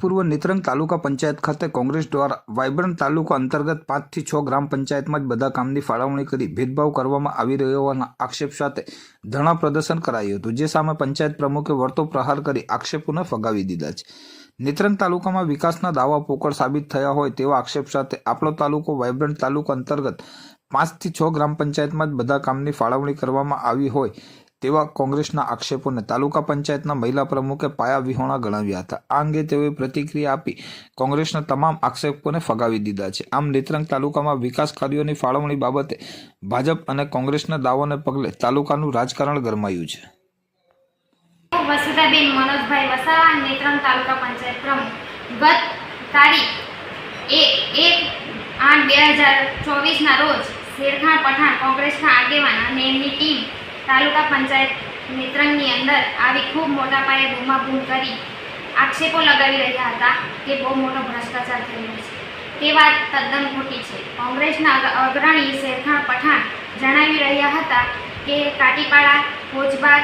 પૂર્વ નેત્રંગ તાલુકા પંચાયત ખાતે કોંગ્રેસ દ્વારા વાયબ્રન્ટ તાલુકા અંતર્ગત પાંચથી છ ગ્રામ પંચાયતમાં જ બધા કામની ફાળવણી કરી ભેદભાવ કરવામાં આવી રહ્યો હોવાના આક્ષેપ સાથે ધરણા પ્રદર્શન કરાયું હતું, જે સામે પંચાયત પ્રમુખે વળતો પ્રહાર કરી આક્ષેપોને ફગાવી દીધા છે. નેત્રંગ તાલુકામાં વિકાસના દાવા પોકળ સાબિત થયા હોય તેવા આક્ષેપ સાથે આપણો તાલુકો વાયબ્રન્ટ તાલુકા અંતર્ગત પાંચથી છ ગ્રામ પંચાયતમાં જ બધા કામની ફાળવણી કરવામાં આવી હોય તેવા કોંગ્રેસના આક્ષેપોને તાલુકા પંચાયતના મહિલા પ્રમુખે પાયા વિહોણા ગણાવ્યા હતા. આ અંગે તેઓએ પ્રતિક્રિયા આપી કોંગ્રેસના તમામ આક્ષેપોને ફગાવી દીધા છે. આમ નેત્રંગ તાલુકામાં વિકાસ કાર્યોની ફાળવણી બાબતે ભાજપ અને કોંગ્રેસના દાવોને પગલે તાલુકાનું રાજકારણ ગરમાયું છે. વસુધાબેન મનોજભાઈ વસાવા, નેત્રંગ તાલુકા પંચાયત પ્રમુખ. ગત તારીખ એક આઠ બે હજાર ચોવીસના રોજ શેરખાન પઠાણ કોંગ્રેસના આગેવાન અને એમની ટીમ તાલુકા પંચાયત નેત્રંગની અંદર આવી ખૂબ મોટા પાયે બૂમાબૂમ કરી આક્ષેપો લગાવી રહ્યા હતા કે બહુ મોટો ભ્રષ્ટાચાર રહ્યો છે. તે વાત તદ્દન ખોટી છે. કોંગ્રેસના અગ્રણી શેરખાન પઠાણ જણાવી રહ્યા હતા કે કાટીપાડા ભોજબાર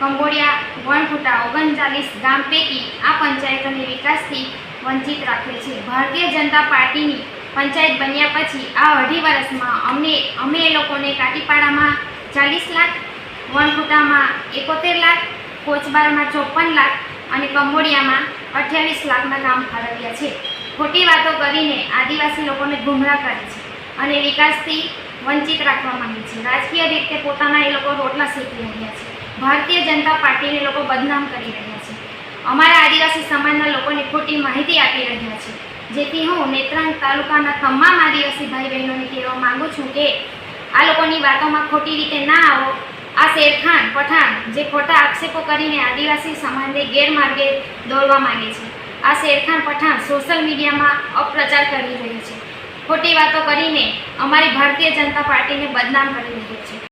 કંબોડિયા વણફૂટા ઓગણચાલીસ ગામ પૈકી આ પંચાયતોને વિકાસથી વંચિત રાખે છે. ભારતીય જનતા પાર્ટીની પંચાયત બન્યા પછી આ અઢી વર્ષમાં અમને, અમે એ લોકોને કાટીપાડામાં ચાલીસ લાખ વણખુટામાં એકોતેર લાખ, કોચબારમાં ચોપન લાખ અને કંબોડિયામાં અઠ્યાવીસ લાખના કામ ફાળવ્યા છે. ખોટી વાતો કરીને આદિવાસી લોકોને ગુમરાહ કરે છે અને વિકાસથી વંચિત રાખવા માંગે છે. રાજકીય રીતે પોતાના એ લોકો રોટલા શેકી રહ્યા છે. ભારતીય જનતા પાર્ટીને લોકો બદનામ કરી રહ્યા છે. અમારા આદિવાસી સમાજના લોકોને ખોટી માહિતી આપી રહ્યા છે. જેથી હું નેત્રંગ તાલુકાના તમામ આદિવાસી ભાઈ બહેનોને કહેવા માગું છું કે આ લોકોની વાતોમાં ખોટી રીતે ના આવો. આ શેરખાન, પઠાણ જે ખોટા આક્ષેપો કરીને આદિવાસી સમાજને ગેરમાર્ગે દોરવા માંગે છે. આ શેરખાન, પઠાણ સોશિયલ મીડિયામાં અપપ્રચાર કરી રહ્યો છે. ખોટી વાતો કરીને અમારી ભારતીય જનતા પાર્ટીને બદનામ કરી રહ્યો છે.